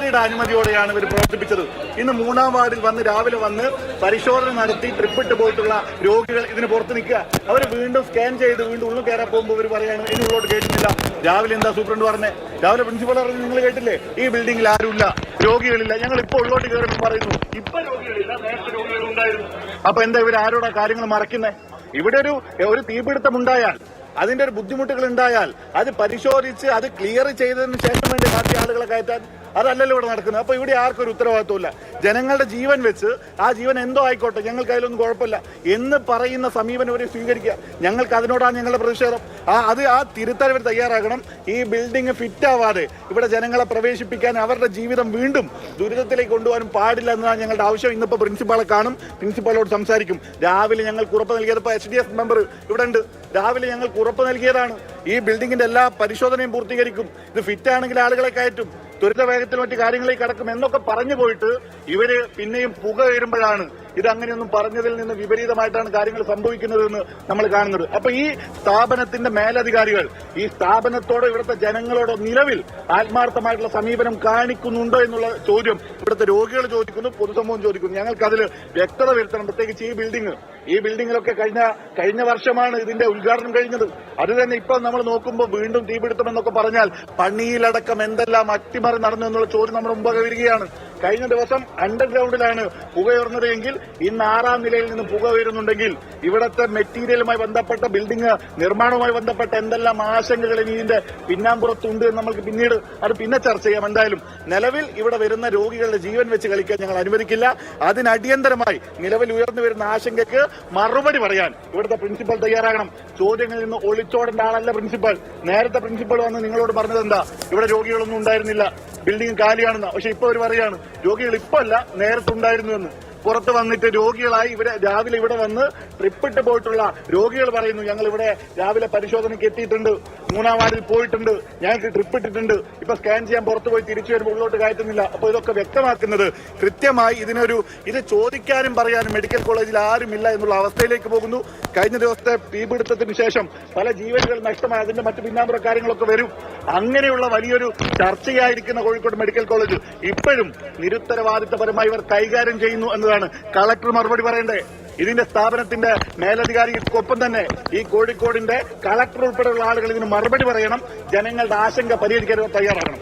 ആരുടെ അനുമതിയോടെയാണ് ഇവർ പ്രവർത്തിപ്പിച്ചത്. ഇന്ന് മൂന്നാം വാർഡിൽ വന്ന് രാവിലെ വന്ന് പരിശോധന നടത്തി ട്രിപ്പിട്ട് പോയിട്ടുള്ള രോഗികൾ ഇതിന് പുറത്ത് നിൽക്കുക. അവർ വീണ്ടും സ്കാൻ ചെയ്ത് വീണ്ടും ഉള്ളിൽ കയറാൻ പോകുമ്പോൾ ഇവർ പറയാണ് ഇനി ഉള്ളോട്ട് കേട്ടിട്ടില്ല. രാവിലെ എന്താ സൂപ്രണ്ട് പറഞ്ഞേ? രാവിലെ പ്രിൻസിപ്പൾ പറഞ്ഞു നിങ്ങൾ കേട്ടില്ലേ? ഈ ബിൽഡിംഗിൽ ആരുമില്ല. രോഗികളില്ല. ഞങ്ങൾ ഇപ്പൊ ഉള്ളോട്ട് കയറുമെന്ന് പറയുന്നു. ഇപ്പൊ രോഗികളില്ല. നേരത്തെ രോഗികൾ ഉണ്ടായിരുന്നു. അപ്പൊ എന്താ ഇവർ ആരോടാ കാര്യങ്ങൾ മറക്കുന്നേ? ഇവിടെ ഒരു ഒരു തീപിടുത്തം ഉണ്ടായാൽ അതിന്റെ ഒരു ബുദ്ധിമുട്ടുകൾ ഉണ്ടായാൽ അത് പരിശോധിച്ച് അത് ക്ലിയർ ചെയ്തതിന് ശേഷം വേണ്ടി ബാക്കി ആളുകളെ കയറ്റാൻ അതല്ലല്ലോ ഇവിടെ നടക്കുന്നത്. അപ്പോൾ ഇവിടെ ആർക്കും ഒരു ഉത്തരവാദിത്വമില്ല ജനങ്ങളുടെ ജീവൻ വെച്ച് ആ ജീവൻ എന്തോ ആയിക്കോട്ടെ ഞങ്ങൾക്ക് അതിലൊന്നും കുഴപ്പമില്ല. എന്ന് പറയുന്ന സമീപനം ഇവരെ സ്വീകരിക്കുക. ഞങ്ങൾക്ക് അതിനോടാണ് ഞങ്ങളുടെ പ്രതിഷേധം. ആ അത് ആ തിരുത്താൻ ഇവർ തയ്യാറാകണം. ഈ ബിൽഡിംഗ് ഫിറ്റ് ആവാതെ ഇവിടെ ജനങ്ങളെ പ്രവേശിപ്പിക്കാൻ അവരുടെ ജീവിതം വീണ്ടും ദുരിതത്തിലേക്ക് കൊണ്ടുപോകാനും പാടില്ല എന്നതാണ് ഞങ്ങളുടെ ആവശ്യം. ഇന്നിപ്പോൾ പ്രിൻസിപ്പാളെ കാണും. പ്രിൻസിപ്പാളോട് സംസാരിക്കും. രാവിലെ ഞങ്ങൾ ഉറപ്പ് നൽകിയതിപ്പോൾ എച്ച് ഡി എഫ് മെമ്പർ ഇവിടെ ഉണ്ട്. രാവിലെ ഞങ്ങൾ ഉറപ്പ് നൽകിയതാണ്. ഈ ബിൽഡിങ്ങിന്റെ എല്ലാ പരിശോധനയും പൂർത്തീകരിക്കും. ഇത് ഫിറ്റാണെങ്കിൽ ആളുകളെ കയറ്റും. ത്വരിത വേഗത്തിൽ മറ്റു കാര്യങ്ങളിലേക്ക് കടക്കും എന്നൊക്കെ പറഞ്ഞു പോയിട്ട് ഇവർ പിന്നെയും പുക വരുമ്പോഴാണ് ഇത് അങ്ങനെയൊന്നും പറഞ്ഞതിൽ നിന്ന് വിപരീതമായിട്ടാണ് കാര്യങ്ങൾ സംഭവിക്കുന്നതെന്ന് നമ്മൾ കാണുന്നത്. അപ്പൊ ഈ സ്ഥാപനത്തിന്റെ മേലധികാരികൾ ഈ സ്ഥാപനത്തോട് ഇവിടുത്തെ ജനങ്ങളോടോ നിലവിൽ ആത്മാർത്ഥമായിട്ടുള്ള സമീപനം കാണിക്കുന്നുണ്ടോ എന്നുള്ള ചോദ്യം ഇവിടുത്തെ രോഗികൾ ചോദിക്കുന്നു പൊതുസമൂഹം ചോദിക്കുന്നു. ഞങ്ങൾക്ക് അതിൽ വ്യക്തത വരുത്തണം. പ്രത്യേകിച്ച് ഈ ബിൽഡിംഗ് ഈ ബിൽഡിങ്ങിലൊക്കെ കഴിഞ്ഞ കഴിഞ്ഞ വർഷമാണ് ഇതിന്റെ ഉദ്ഘാടനം കഴിഞ്ഞത്. അത് തന്നെ ഇപ്പൊ നമ്മൾ നോക്കുമ്പോൾ വീണ്ടും തീപിടുത്തമെന്നൊക്കെ പറഞ്ഞാൽ പണിയിലടക്കം എന്തെല്ലാം അട്ടിമറി നടന്നു എന്നുള്ള ചോദ്യം നമ്മുടെ മുമ്പാകെ വരികയാണ്. കഴിഞ്ഞ ദിവസം അണ്ടർഗ്രൗണ്ടിലാണ് പുകയുയർന്നത് എങ്കിൽ ഇന്ന് ആറാം നിലയിൽ നിന്ന് പുക ഉയരുന്നുണ്ടെങ്കിൽ ഇവിടത്തെ മെറ്റീരിയലുമായി ബന്ധപ്പെട്ട ബിൽഡിംഗ് നിർമ്മാണവുമായി ബന്ധപ്പെട്ട എന്തെല്ലാം ആശങ്കകൾ ഇനി ഇതിന്റെ പിന്നാമ്പുറത്തുണ്ട് എന്ന് നമുക്ക് പിന്നീട് അത് പിന്നെ ചർച്ച ചെയ്യാം. എന്തായാലും നിലവിൽ ഇവിടെ വരുന്ന രോഗികളുടെ ജീവൻ വെച്ച് കളിക്കാൻ ഞങ്ങൾ അനുവദിക്കില്ല. അതിനടിയന്തരമായി നിലവിൽ ഉയർന്നു വരുന്ന ആശങ്കയ്ക്ക് മറുപടി പറയാൻ ഇവിടുത്തെ പ്രിൻസിപ്പൽ തയ്യാറാകണം. ചോദ്യങ്ങളിൽ നിന്ന് ഒളിച്ചോടേണ്ട ആളല്ല പ്രിൻസിപ്പൽ നേരത്തെ പ്രിൻസിപ്പൽ വന്ന് നിങ്ങളോട് പറഞ്ഞത് എന്താ? ഇവിടെ രോഗികളൊന്നും ഉണ്ടായിരുന്നില്ല. ബിൽഡിംഗ് കാലിയാണെന്ന്. പക്ഷെ ഇപ്പൊ അവർ പറയാണ് രോഗികൾ ഇപ്പൊ അല്ല നേരത്തെ ഉണ്ടായിരുന്നു എന്ന്. പുറത്ത് വന്നിട്ട് രോഗികളായി ഇവിടെ രാവിലെ ഇവിടെ വന്ന് ട്രിപ്പിട്ട് പോയിട്ടുള്ള രോഗികൾ പറയുന്നു ഞങ്ങൾ ഇവിടെ രാവിലെ പരിശോധനയ്ക്ക് എത്തിയിട്ടുണ്ട്. മൂന്നാം വാർഡിൽ പോയിട്ടുണ്ട്. ഞങ്ങൾക്ക് ട്രിപ്പ് ഇട്ടിട്ടുണ്ട്. ഇപ്പൊ സ്കാൻ ചെയ്യാൻ പുറത്തു പോയി തിരിച്ചു വരുമ്പോൾ ഉള്ളോട്ട് കയറ്റുന്നില്ല. അപ്പൊ ഇതൊക്കെ വ്യക്തമാക്കുന്നത് കൃത്യമായി ഇതിനൊരു ഇത് ചോദിക്കാനും പറയാനും മെഡിക്കൽ കോളേജിൽ ആരുമില്ല എന്നുള്ള അവസ്ഥയിലേക്ക് പോകുന്നു. കഴിഞ്ഞ ദിവസത്തെ തീപിടുത്തത്തിന് ശേഷം പല ജീവനുകൾ നഷ്ടമായി. അതിന്റെ മറ്റു പിന്നാമ്പുറ കാര്യങ്ങളൊക്കെ വരും. അങ്ങനെയുള്ള വലിയൊരു ചർച്ചയായിരിക്കുന്ന കോഴിക്കോട് മെഡിക്കൽ കോളേജ് ഇപ്പോഴും നിരുത്തരവാദിത്തപരമായി ഇവർ കൈകാര്യം ചെയ്യുന്നു എന്നതാണ്. കളക്ടർ മറുപടി പറയണ്ടേ? ഇതിന്റെ സ്ഥാപനത്തിന്റെ മേലധികാരിക്കൊപ്പം തന്നെ ഈ കോഴിക്കോടിന്റെ കളക്ടർ ഉൾപ്പെടെയുള്ള ആളുകൾ ഇതിന് മറുപടി പറയണം. ജനങ്ങളുടെ ആശങ്ക പരിഹരിക്കാൻ തയ്യാറാകണം.